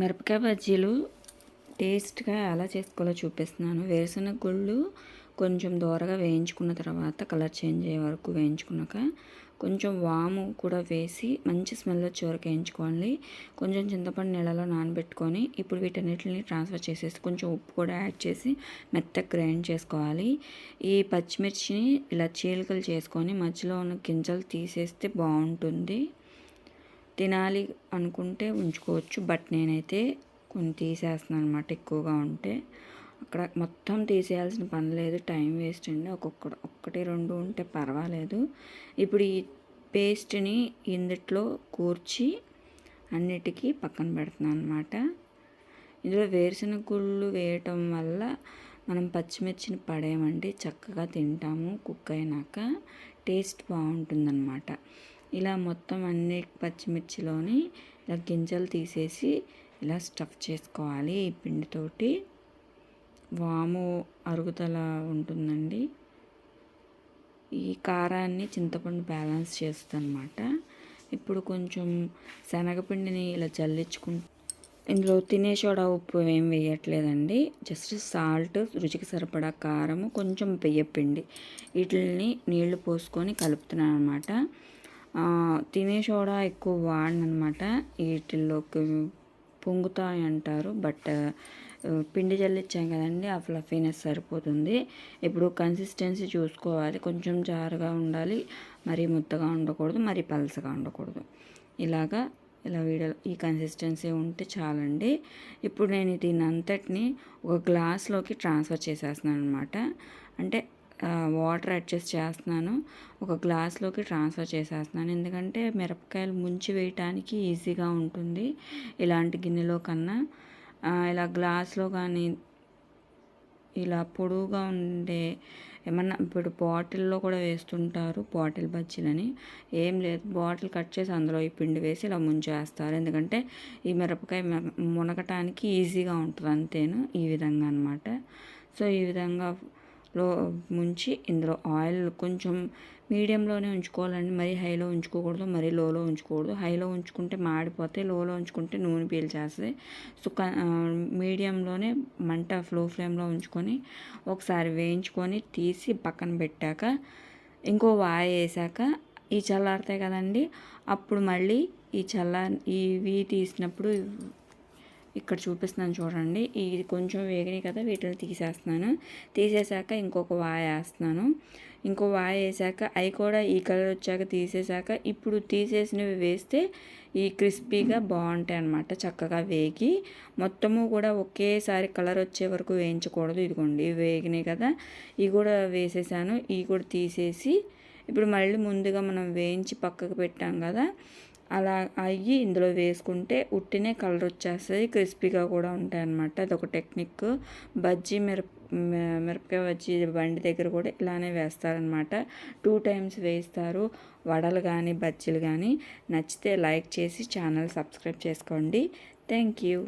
మిరపకాయ బజ్జీలు టేస్ట్గా ఎలా చేసుకోవాలో చూపిస్తున్నాను. వేరుశనగ గుళ్ళు కొంచెం దూరగా వేయించుకున్న తర్వాత కలర్ చేంజ్ అయ్యే వరకు వేయించుకున్నాక కొంచెం వాము కూడా వేసి మంచి స్మెల్ వచ్చే వరకు వేయించుకోవాలి. కొంచెం చింతపండు నీళ్ళలో నానబెట్టుకొని ఇప్పుడు వీటన్నిటిని ట్రాన్స్ఫర్ చేసేసి కొంచెం ఉప్పు కూడా యాడ్ చేసి మెత్తగా గ్రైండ్ చేసుకోవాలి. ఈ పచ్చిమిర్చిని ఇలా చీలికలు చేసుకొని మధ్యలో ఉన్న గింజలు తీసేస్తే బాగుంటుంది. తినాలి అనుకుంటే ఉంచుకోవచ్చు. బట్ నేనైతే కొన్ని తీసేస్తున్నాను అనమాట ఎక్కువగా ఉంటే. అక్కడ మొత్తం తీసేయాల్సిన పని లేదు. టైం వేస్ట్ అండి. ఒక్కొక్క ఒక్కటి రెండు ఉంటే పర్వాలేదు. ఇప్పుడు ఈ పేస్ట్ని ఇందుట్లో కూర్చి అన్నిటికీ పక్కన పెడుతున్నాను అనమాట ఇందులో వేరుశనగ గుళ్ళు వేయటం వల్ల మనం పచ్చిమిర్చిని పడేయమండి. చక్కగా తింటాము. కుక్ అయినాక టేస్ట్ బాగుంటుందన్నమాట. ఇలా మొత్తం అన్ని పచ్చిమిర్చిలోని ఇలా గింజలు తీసేసి ఇలా స్టఫ్ చేసుకోవాలి ఈ పిండితోటి. వాము అరుగుదల ఉంటుందండి. ఈ కారాన్ని చింతపండు బ్యాలెన్స్ చేస్తుంది అనమాట ఇప్పుడు కొంచెం శనగపిండిని ఇలా జల్లించుకుంటూ ఇందులో తినే సోడా ఉప్పు ఏం వేయట్లేదండి. జస్ట్ సాల్ట్ రుచికి సరిపడా కారము కొంచెం పెయ్యపిండి వీటిని నీళ్ళు పోసుకొని కలుపుతున్నాను అనమాట తినే సోడా ఎక్కువ వాడనమాట వీటిల్లోకి పొంగుతాయి అంటారు. బట్ పిండి జల్లిచ్చాం కదండి ఆ ఫ్లఫీనెస్ సరిపోతుంది. ఇప్పుడు కన్సిస్టెన్సీ చూసుకోవాలి. కొంచెం జారుగా ఉండాలి. మరీ ముద్దగా ఉండకూడదు మరీ పలసగా ఉండకూడదు. ఇలాగా ఇలా వీడియో ఈ కన్సిస్టెన్సీ ఉంటే చాలండి. ఇప్పుడు నేను దీని అంతటిని ఒక గ్లాస్లోకి ట్రాన్స్ఫర్ చేసేస్తున్నాను అనమాట అంటే వాటర్ అడ్జస్ట్ చేస్తున్నాను. ఒక గ్లాస్లోకి ట్రాన్స్ఫర్ చేసేస్తున్నాను. ఎందుకంటే మిరపకాయలు ముంచి వేయటానికి ఈజీగా ఉంటుంది. ఇలాంటి గిన్నెలో కన్నా ఇలా గ్లాస్లో కానీ ఇలా పొడువుగా ఉండే ఏమన్నా ఇప్పుడు బాటిల్లో కూడా వేస్తుంటారు బాటిల్ బజ్జీలని. ఏం లేదు బాటిల్ కట్ చేసి అందులో ఈ పిండి వేసి ఇలా ముంచేస్తారు. ఎందుకంటే ఈ మిరపకాయ మునగటానికి ఈజీగా ఉంటుంది అంతేను ఈ విధంగా అనమాట సో ఈ విధంగా లో ముంచి ఇందులో ఆయిల్ కొంచెం మీడియంలోనే ఉంచుకోవాలండి. మరీ హైలో ఉంచుకోకూడదు మరీ లోలో ఉంచుకోకూడదు. హైలో ఉంచుకుంటే మాడిపోతే లోలో ఉంచుకుంటే నూనె పీల్చేస్తుంది. సో మీడియంలోనే మంట ఫ్లో ఫ్లేమ్లో ఉంచుకొని ఒకసారి వేయించుకొని తీసి పక్కన పెట్టాక ఇంకో వాయ వేసాక ఈ చల్లారుతాయి కదండి అప్పుడు మళ్ళీ ఈ చల్ల ఇవి తీసినప్పుడు ఇక్కడ చూపిస్తున్నాను చూడండి. ఇది కొంచెం వేగినాయి కదా వీటిని తీసేస్తున్నాను. తీసేసాక ఇంకొక వాయ వేస్తున్నాను. ఇంకో వాయ వేసాక అవి కూడా ఈ కలర్ వచ్చాక తీసేసాక ఇప్పుడు తీసేసినవి వేస్తే ఈ క్రిస్పీగా బాగుంటాయి అన్నమాట చక్కగా వేగి. మొత్తము కూడా ఒకేసారి కలర్ వచ్చే వరకు వేయించకూడదు. ఇదిగోండి వేగినాయి కదా ఇవి కూడా వేసేసాను. ఇవి కూడా తీసేసి ఇప్పుడు మళ్ళీ ముందుగా మనం వేయించి పక్కకు పెట్టాం కదా అలా అయ్యి ఇందులో వేసుకుంటే ఉట్టినే కలర్ వచ్చేస్తుంది క్రిస్పీగా కూడా ఉంటాయి అన్నమాట అదొక టెక్నిక్. బజ్జీ మిరప మిరపకాయ వచ్చి బండి దగ్గర కూడా ఇలానే వేస్తారనమాట టూ టైమ్స్ వేస్తారు వడలు కానీ బజ్జీలు కానీ నచ్చితే లైక్ చేసి ఛానల్ సబ్స్క్రైబ్ చేసుకోండి. Thank you.